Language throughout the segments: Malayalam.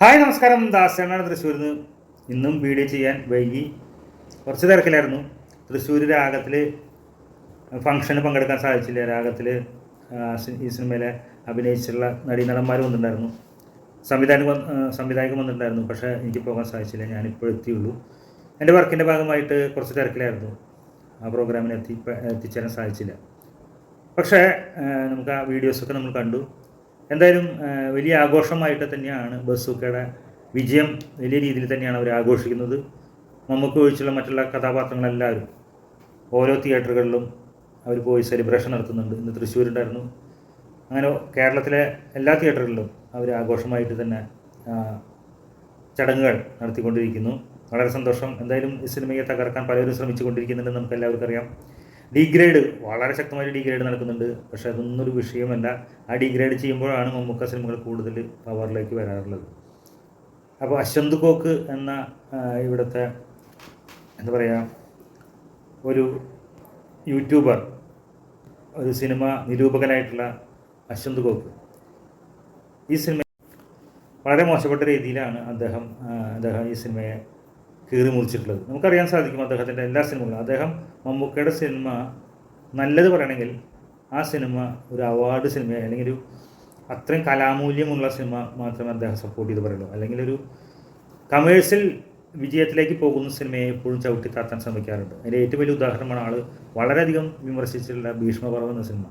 ഹായ് നമസ്കാരം. ദാസനാണ് തൃശ്ശൂരിൽ നിന്ന് ഇന്നും വീഡിയോ ചെയ്യാൻ വൈകി. കുറച്ച് തിരക്കിലായിരുന്നു. തൃശ്ശൂർ രാഗത്തിൽ ഫംഗ്ഷന് പങ്കെടുക്കാൻ സാധിച്ചില്ല. രാഗത്തിൽ ഈ സിനിമയിലെ അഭിനയിച്ചിട്ടുള്ള നടീനടന്മാർ വന്നിട്ടുണ്ടായിരുന്നു. സംവിധായകൻ സംവിധായകൻ വന്നിട്ടുണ്ടായിരുന്നു. പക്ഷേ എനിക്ക് പോകാൻ സാധിച്ചില്ല. ഞാനിപ്പോൾ എത്തിയുള്ളൂ. എന്റെ വർക്കിന്റെ ഭാഗമായിട്ട് കുറച്ച് തിരക്കിലായിരുന്നു. ആ പ്രോഗ്രാമിന് എത്തി എത്തിച്ചേരാൻ സാധിച്ചില്ല. പക്ഷേ നമുക്ക് ആ വീഡിയോസൊക്കെ നമ്മൾ കണ്ടു. എന്തായാലും വലിയ ആഘോഷമായിട്ട് തന്നെയാണ് ബസൂക്കയുടെ വിജയം വലിയ രീതിയിൽ തന്നെയാണ് അവർ ആഘോഷിക്കുന്നത്. നമുക്ക് ഒഴിച്ചുള്ള മറ്റുള്ള കഥാപാത്രങ്ങളെല്ലാവരും ഓരോ തിയേറ്ററുകളിലും അവർ പോയി സെലിബ്രേഷൻ നടത്തുന്നുണ്ട്. ഇന്ന് തൃശ്ശൂരുണ്ടായിരുന്നു. അങ്ങനെ കേരളത്തിലെ എല്ലാ തിയേറ്ററുകളിലും അവർ ആഘോഷമായിട്ട് തന്നെ ചടങ്ങുകൾ നടത്തിക്കൊണ്ടിരിക്കുന്നു. വളരെ സന്തോഷം. എന്തായാലും ഈ സിനിമയെ തകർക്കാൻ പലരും ശ്രമിച്ചുകൊണ്ടിരിക്കുന്നുണ്ടെന്ന് നമുക്ക് എല്ലാവർക്കും അറിയാം. ഡിഗ്രേഡ് വളരെ ശക്തമായ ഡിഗ്രേഡ് നടക്കുന്നുണ്ട്. പക്ഷേ അതൊന്നും ഒരു വിഷയമല്ല. ആ ഡിഗ്രേഡ് ചെയ്യുമ്പോഴാണ് മമ്മൂക്ക സിനിമകൾ കൂടുതൽ പവറിലേക്ക് വരാറുള്ളത്. അപ്പോൾ അശ്വന്ത് കോക്ക് എന്ന ഇവിടുത്തെ എന്താ പറയുക ഒരു യൂട്യൂബർ ഒരു സിനിമ നിരൂപകനായിട്ടുള്ള അശ്വന്ത് കോക്ക്. ഈ സിനിമ വളരെ മോശപ്പെട്ട രീതിയിലാണ് അദ്ദേഹം അദ്ദേഹം ഈ സിനിമയെ കീറി മുറിച്ചിട്ടുള്ളത്. നമുക്കറിയാൻ സാധിക്കും അദ്ദേഹത്തിന്റെ എല്ലാ സിനിമകളും. അദ്ദേഹം മമ്മൂക്കയുടെ സിനിമ നല്ലത് പറയണമെങ്കിൽ ആ സിനിമ ഒരു അവാർഡ് സിനിമ അല്ലെങ്കിൽ ഒരു അത്രയും കലാമൂല്യമുള്ള സിനിമ മാത്രമേ അദ്ദേഹം സപ്പോർട്ട് ചെയ്ത് പറയുള്ളൂ. അല്ലെങ്കിൽ ഒരു കമേഴ്ഷ്യൽ വിജയത്തിലേക്ക് പോകുന്ന സിനിമയെ എപ്പോഴും ചവിട്ടി താത്താൻ ശ്രമിക്കാറുണ്ട്. അതിന്റെ ഏറ്റവും വലിയ ഉദാഹരണമാണ് ആൾ വളരെയധികം വിമർശിച്ചിട്ടുള്ള ഭീഷ്മപർവം എന്ന സിനിമ.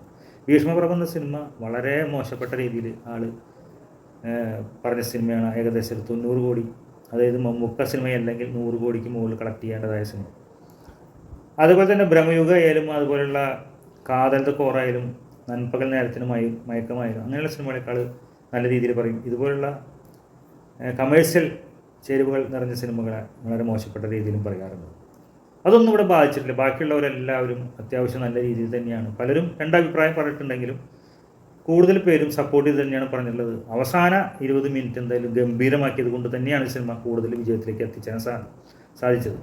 ഭീഷ്മപർവം എന്ന സിനിമ വളരെ മോശപ്പെട്ട രീതിയിൽ ആൾ പറഞ്ഞ സിനിമയാണ് ഏകദേശം തൊണ്ണൂറ് കോടി അതായത് മമ്മൂക്ക സിനിമയല്ലെങ്കിൽ നൂറ് കോടിക്ക് മുകളിൽ കളക്ട് ചെയ്യേണ്ടതായ സിനിമ. അതുപോലെ തന്നെ ബ്രഹ്മയുഗ ആയാലും അതുപോലുള്ള കാതലത്തെ കോറായാലും നൻപകൽ നേരത്തിനും മയ മയക്കമായാലും അങ്ങനെയുള്ള സിനിമകളെക്കാൾ നല്ല രീതിയിൽ പറയും. ഇതുപോലുള്ള കമേഴ്ഷ്യൽ ചേരുവകൾ നിറഞ്ഞ സിനിമകളെ വളരെ മോശപ്പെട്ട രീതിയിലും പറയാറുണ്ട്. അതൊന്നും ഇവിടെ ബാധിച്ചിട്ടില്ല. ബാക്കിയുള്ളവരെല്ലാവരും അത്യാവശ്യം നല്ല രീതിയിൽ തന്നെയാണ്. പലരും രണ്ടഭിപ്രായം പറഞ്ഞിട്ടുണ്ടെങ്കിലും കൂടുതൽ പേരും സപ്പോർട്ട് ചെയ്ത് തന്നെയാണ് പറഞ്ഞിട്ടുള്ളത്. അവസാന ഇരുപത് മിനിറ്റ് എന്തായാലും ഗംഭീരമാക്കിയത് കൊണ്ട് തന്നെയാണ് സിനിമ കൂടുതൽ വിജയത്തിലേക്ക് എത്തിച്ചാൻ സാധിച്ചത്.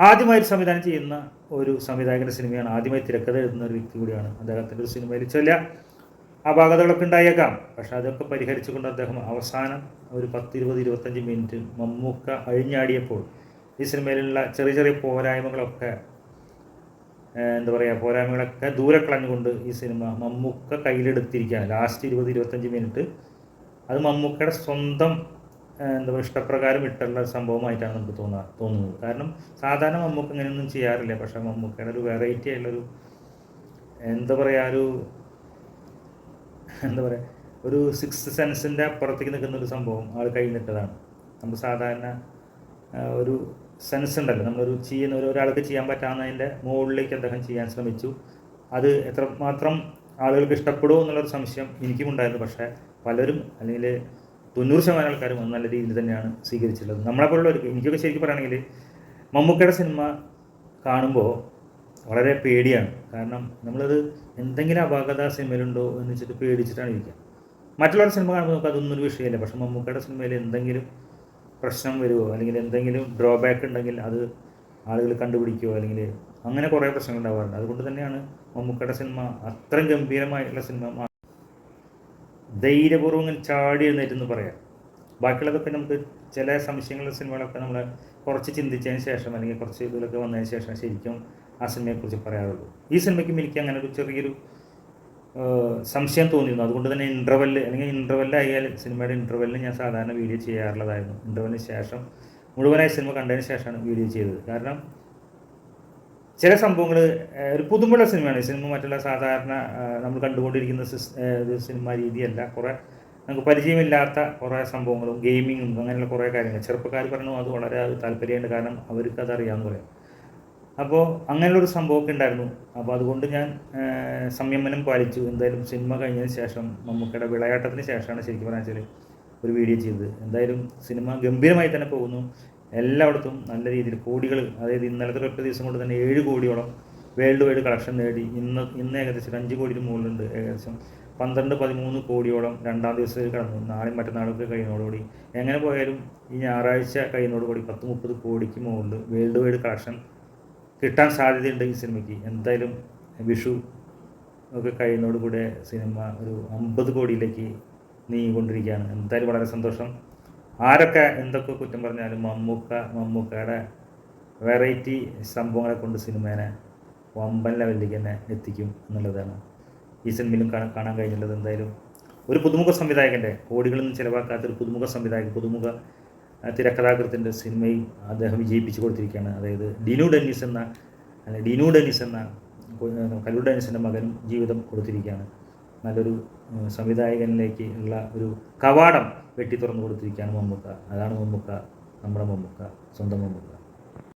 ആദ്യമായി സംവിധാനം ചെയ്യുന്ന ഒരു സംവിധായകന്റെ സിനിമയാണ് ആദ്യമായി തിരക്കഥ എഴുതുന്ന ഒരു വ്യക്തി കൂടിയാണ് അദ്ദേഹത്തിന്റെ ഒരു സിനിമയിൽ ചില അപാകതകളൊക്കെ ഉണ്ടായേക്കാം. പക്ഷെ അതൊക്കെ പരിഹരിച്ചുകൊണ്ട് അദ്ദേഹം അവസാനം ഒരു പത്ത് ഇരുപത് ഇരുപത്തഞ്ച് മിനിറ്റ് മമ്മൂക്ക അഴിഞ്ഞാടിയപ്പോൾ ഈ സിനിമയിലുള്ള ചെറിയ ചെറിയ പോരായ്മകളൊക്കെ എന്താ പറയുക പോരായ്മകളൊക്കെ ദൂരെ കളഞ്ഞുകൊണ്ട് ഈ സിനിമ മമ്മൂക്ക കയ്യിലെടുത്തിരിക്കുകയാണ്. ലാസ്റ്റ് ഇരുപത് ഇരുപത്തഞ്ച് മിനിറ്റ് അത് മമ്മൂക്കയുടെ സ്വന്തം എന്താ പറയുക ഇഷ്ടപ്രകാരം ഇട്ടുള്ള സംഭവമായിട്ടാണ് നമുക്ക് തോന്നാ തോന്നുന്നത്. കാരണം സാധാരണ മമ്മൂക്ക ഇങ്ങനെയൊന്നും ചെയ്യാറില്ല. പക്ഷേ മമ്മൂക്കയുടെ ഒരു വെറൈറ്റി ആയിട്ടുള്ളൊരു എന്താ പറയുക ഒരു എന്താ പറയുക ഒരു സിക്സ് സെൻസിന്റെ അപ്പുറത്തേക്ക് നിൽക്കുന്ന ഒരു സംഭവം ആൾ കഴിഞ്ഞിട്ടതാണ് നമ്മൾ സാധാരണ ഒരു സെൻസ് ഉണ്ടല്ലോ. നമ്മളൊരു ചെയ്യുന്ന ഒരു ഒരാൾക്ക് ചെയ്യാൻ പറ്റാവുന്നതിന്റെ മുകളിലേക്ക് അദ്ദേഹം ചെയ്യാൻ ശ്രമിച്ചു. അത് എത്രമാത്രം ആളുകൾക്ക് ഇഷ്ടപ്പെടുമോ എന്നുള്ളൊരു സംശയം എനിക്കും ഉണ്ടായിരുന്നു. പക്ഷേ പലരും അല്ലെങ്കിൽ തൊണ്ണൂറ് ശതമാനം ആൾക്കാരും നല്ല രീതിയിൽ തന്നെയാണ് സ്വീകരിച്ചിട്ടുള്ളത്. ഒരു എനിക്കൊക്കെ ശരിക്കും പറയുകയാണെങ്കിൽ മമ്മൂക്കയുടെ സിനിമ കാണുമ്പോൾ വളരെ പേടിയാണ്. കാരണം നമ്മളത് എന്തെങ്കിലും അപാകത സിനിമയിലുണ്ടോ എന്ന് വെച്ചിട്ട് പേടിച്ചിട്ടാണ് ഇരിക്കുക. മറ്റുള്ളവരുടെ സിനിമ കാണുമ്പോൾ നമുക്ക് അതൊന്നും ഒരു വിഷയമില്ല. പക്ഷേ മമ്മൂക്കയുടെ സിനിമയിൽ എന്തെങ്കിലും പ്രശ്നം വരുമോ അല്ലെങ്കിൽ എന്തെങ്കിലും ഡ്രോബാക്ക് ഉണ്ടെങ്കിൽ അത് ആളുകൾ കണ്ടുപിടിക്കുമോ അല്ലെങ്കിൽ അങ്ങനെ കുറേ പ്രശ്നങ്ങൾ ഉണ്ടാവാറുണ്ട്. അതുകൊണ്ട് തന്നെയാണ് മമ്മൂക്കയുടെ സിനിമ അത്രയും ഗംഭീരമായിട്ടുള്ള സിനിമ ധൈര്യപൂർവം ഇങ്ങനെ ചാടി എഴുന്നേറ്റെന്ന് പറയാം. ബാക്കിയുള്ളതൊക്കെ നമുക്ക് ചില സംശയങ്ങളുടെ സിനിമകളൊക്കെ നമ്മൾ കുറച്ച് ചിന്തിച്ചതിന് ശേഷം അല്ലെങ്കിൽ കുറച്ച് ഇതിലൊക്കെ വന്നതിന് ശേഷം ശരിക്കും ആ സിനിമയെക്കുറിച്ച് പറയാറുള്ളൂ. ഈ സിനിമയ്ക്കും എനിക്ക് അങ്ങനെ ഒരു ചെറിയൊരു സംശയം തോന്നിയിരുന്നു. അതുകൊണ്ട് തന്നെ ഇന്റർവെല്ല് അല്ലെങ്കിൽ ഇന്റർവെല്ലായാൽ സിനിമയുടെ ഇന്റർവെല്ലിന് ഞാൻ സാധാരണ വീഡിയോ ചെയ്യാറുള്ളതായിരുന്നു. ഇന്റർവെല്ലിന് ശേഷം മുഴുവനായി സിനിമ കണ്ടതിന് ശേഷമാണ് വീഡിയോ ചെയ്തത്. കാരണം ചില സംഭവങ്ങൾ ഒരു പുതുമുള്ള സിനിമയാണ് ഈ സിനിമ മറ്റുള്ള സാധാരണ നമ്മൾ കണ്ടുകൊണ്ടിരിക്കുന്ന സിനിമ രീതിയല്ല. കുറേ നമുക്ക് പരിചയമില്ലാത്ത കുറേ സംഭവങ്ങളും ഗെയിമിങ്ങും അങ്ങനെയുള്ള കുറേ കാര്യങ്ങൾ. ചെറുപ്പക്കാർ പറഞ്ഞു അത് വളരെ താല്പര്യമുണ്ട്. കാരണം അവർക്ക് അതറിയാമെന്ന് പറയാം അപ്പോൾ അങ്ങനെയുള്ളൊരു സംഭവമൊക്കെ ഉണ്ടായിരുന്നു. അപ്പോൾ അതുകൊണ്ട് ഞാൻ സംയമനം പാലിച്ചു. എന്തായാലും സിനിമ കഴിഞ്ഞതിന് ശേഷം മമ്മൂക്കയുടെ വിളയാട്ടത്തിന് ശേഷമാണ് ശരിക്കും പറഞ്ഞാൽ വെച്ചാൽ ഒരു വീഡിയോ ചെയ്തത്. എന്തായാലും സിനിമ ഗംഭീരമായി തന്നെ പോകുന്നു. എല്ലായിടത്തും നല്ല രീതിയിൽ കോടികൾ അതായത് ഇന്നലത്തെ ഒറ്റ ദിവസം കൊണ്ട് തന്നെ ഏഴ് കോടിയോളം വേൾഡ് വൈഡ് കളക്ഷൻ നേടി. ഇന്ന് ഇന്ന് ഏകദേശം അഞ്ച് കോടിയുടെ മുകളിലുണ്ട് ഏകദേശം. പന്ത്രണ്ട് പതിമൂന്ന് കോടിയോളം രണ്ടാം ദിവസത്തിൽ കടന്നു. നാളെയും മറ്റന്നാളൊക്കെ കഴിയുന്നതോടുകൂടി എങ്ങനെ പോയാലും ഈ ഞായറാഴ്ച കഴിയുന്നതോടുകൂടി പത്ത് മുപ്പത് കോടിക്ക് മുകളിൽ വേൾഡ് വൈഡ് കളക്ഷൻ കിട്ടാൻ സാധ്യതയുണ്ട് ഈ സിനിമയ്ക്ക്. എന്തായാലും വിഷു ഒക്കെ കഴിയുന്നതോടുകൂടെ സിനിമ ഒരു അമ്പത് കോടിയിലേക്ക് നീങ്ങിക്കൊണ്ടിരിക്കുകയാണ്. എന്തായാലും വളരെ സന്തോഷം. ആരൊക്കെ എന്തൊക്കെ കുറ്റം പറഞ്ഞാലും മമ്മൂക്ക മമ്മൂക്കയുടെ വെറൈറ്റി സംഭവങ്ങളെ കൊണ്ട് സിനിമേനെ വമ്പൻ ലെവലിലേക്ക് തന്നെ എത്തിക്കും എന്നുള്ളതാണ് ഈ സിനിമയിലും കാണാൻ കാണാൻ കഴിഞ്ഞുള്ളത് എന്തായാലും ഒരു പുതുമുഖ സംവിധായകന്റെ കോടികളൊന്നും ചിലവാക്കാത്ത ഒരു പുതുമുഖ സംവിധായകൻ പുതുമുഖ തിരക്കഥാകൃത്തിന്റെ സിനിമയും അദ്ദേഹം വിജയിപ്പിച്ചു കൊടുത്തിരിക്കുകയാണ്. അതായത് ഡിനു ഡെന്നിസ് എന്ന അല്ലെ ഡിനു ഡെന്നിസ് എന്ന കലു ഡെന്നിസിന്റെ മകനും ജീവിതം കൊടുത്തിരിക്കുകയാണ്. നല്ലൊരു സംവിധായകനിലേക്ക് ഉള്ള ഒരു കവാടം വെട്ടി തുറന്നു കൊടുത്തിരിക്കുകയാണ് മമ്മൂക്ക. അതാണ് മമ്മൂക്ക നമ്മുടെ മമ്മൂക്ക സ്വന്തം മമ്മൂക്ക.